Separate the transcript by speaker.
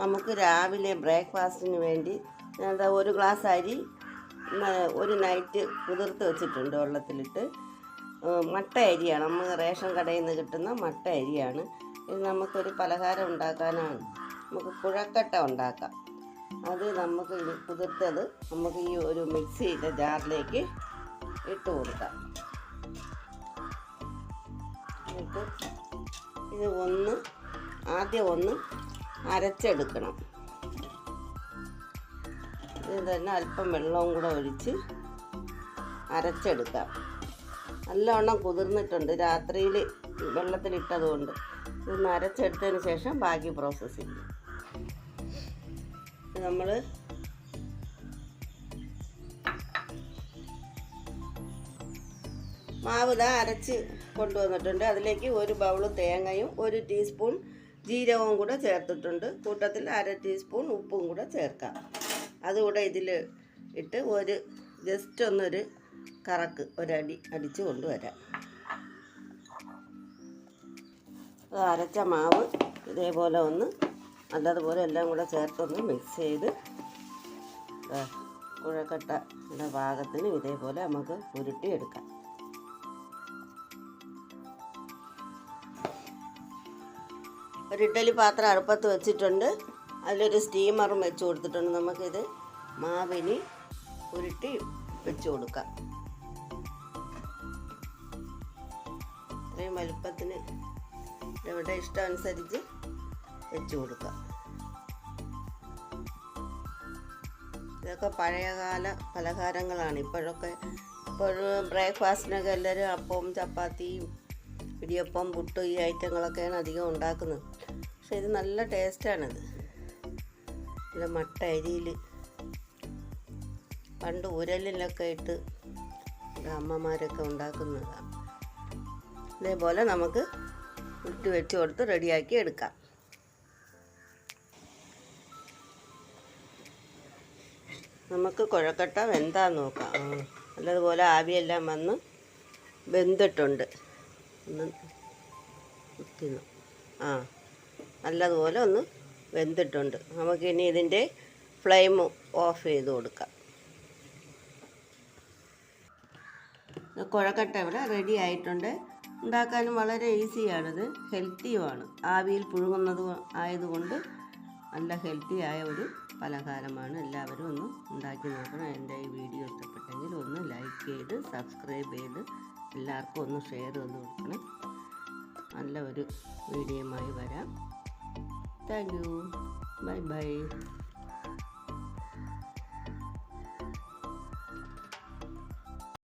Speaker 1: നമുക്ക് രാവിലെ ബ്രേക്ക്ഫാസ്റ്റിന് വേണ്ടി ഞാൻ ഒരു ഗ്ലാസ് അരി ഒരു നൈറ്റ് കുതിർത്ത് വെച്ചിട്ടുണ്ട് വെള്ളത്തിലിട്ട്. മട്ട അരിയാണ്. നമ്മൾ റേഷൻ കടയിൽ നിന്ന് കിട്ടുന്ന മട്ട അരിയാണ്. ഇത് നമുക്കൊരു പലഹാരം ഉണ്ടാക്കാനാണ്. നമുക്ക് കുഴക്കട്ട ഉണ്ടാക്കാം. അത് നമുക്ക് കുതിർത്തത് നമുക്ക് ഈ ഒരു മിക്സിയുടെ ജാറിലേക്ക് ഇട്ട് കൊടുക്കാം. എന്നിട്ട് ഇത് ഒന്ന് ആദ്യം ഒന്ന് അരച്ചെടുക്കണം. ഇത് തന്നെ അല്പം വെള്ളവും കൂടെ ഒഴിച്ച് അരച്ചെടുക്കാം. നല്ലവണ്ണം കുതിർന്നിട്ടുണ്ട് രാത്രിയിൽ വെള്ളത്തിലിട്ടതുകൊണ്ട്. ഇതൊന്ന് അരച്ചെടുത്തതിന് ശേഷം ബാക്കി പ്രോസസ്സ് ചെയ്യും. നമ്മൾ മാവ് ഇതാ അരച്ച് കൊണ്ടുവന്നിട്ടുണ്ട്. അതിലേക്ക് ഒരു ബൗൾ തേങ്ങയും ഒരു ടീസ്പൂൺ ജീരകവും കൂടെ ചേർത്തിട്ടുണ്ട്. കൂട്ടത്തിൽ അര ടീസ്പൂൺ ഉപ്പും കൂടെ ചേർക്കാം. അതുകൂടെ ഇതിൽ ഇട്ട് ഒരു ജസ്റ്റ് ഒന്നൊരു കറക്ക് ഒരടി അടിച്ച് കൊണ്ടുവരാം. അരച്ച മാവ് ഇതേപോലെ ഒന്ന് നല്ലതുപോലെ എല്ലാം കൂടെ ചേർത്തൊന്ന് മിക്സ് ചെയ്ത് കുഴക്കട്ടയുടെ പാകത്തിന് ഇതേപോലെ നമുക്ക് ഉരുട്ടിയെടുക്കാം. ഒരു ഇഡ്ഡലി പാത്രം അടുപ്പത്ത് വെച്ചിട്ടുണ്ട്. അതിലൊരു സ്റ്റീമറും വെച്ച് കൊടുത്തിട്ടുണ്ട് നമുക്കിത്. മാവിനി ഉരുട്ടി വെച്ച് കൊടുക്കാം. ഇത്രയും വലുപ്പത്തിന് എവിടെ ഇഷ്ടം അനുസരിച്ച് വെച്ച് കൊടുക്കാം. ഇതൊക്കെ പഴയകാല പലഹാരങ്ങളാണ്. ഇപ്പോഴൊക്കെ ഇപ്പോഴും ബ്രേക്ക്ഫാസ്റ്റിനൊക്കെ എല്ലാവരും അപ്പവും ചപ്പാത്തിയും ഇടിയപ്പം പുട്ട് ഈ ഐറ്റങ്ങളൊക്കെയാണ് അധികം ഉണ്ടാക്കുന്നത്. പക്ഷെ ഇത് നല്ല ടേസ്റ്റാണിത്. നല്ല മട്ട അരിയിൽ പണ്ട് ഉരലിലൊക്കെ ഇട്ട് അമ്മമാരൊക്കെ ഉണ്ടാക്കുന്നതാണ് ഇതേപോലെ നമുക്ക് ഇട്ട് വെച്ച് കൊടുത്ത് റെഡിയാക്കി എടുക്കാം. നമുക്ക് കുഴക്കട്ട വെന്താന്ന് നോക്കാം. നല്ലതുപോലെ ആവിയെല്ലാം വന്ന് വെന്തിട്ടുണ്ട്. ഒന്ന് കുത്തിന്നു ആ നല്ലതുപോലെ ഒന്ന് വെന്തിട്ടുണ്ട്. നമുക്കിനി ഇതിന്റെ ഫ്ലെയിം ഓഫ് ചെയ്ത് കൊടുക്കാം. കുഴക്കട്ട ഇവിടെ റെഡി ആയിട്ടുണ്ട്. ഉണ്ടാക്കാനും വളരെ ഈസിയാണിത്. ഹെൽത്തിയുമാണ്. ആവിയിൽ പുഴുങ്ങുന്നത് ആയതുകൊണ്ട് നല്ല ഹെൽത്തി ആയ ഒരു പലഹാരമാണ്. എല്ലാവരും ഒന്ന് ഉണ്ടാക്കി നോക്കണം. എന്റെ ഈ വീഡിയോ ഇഷ്ടപ്പെട്ടെങ്കിൽ ഒന്ന് ലൈക്ക് ചെയ്ത് സബ്സ്ക്രൈബ് ചെയ്ത് എല്ലാവർക്കും ഒന്ന് ഷെയർ ചെയ്ത് കൊടുക്കണം. നല്ല ഒരു വീഡിയോയുമായി വരാം. Thank you. Bye bye.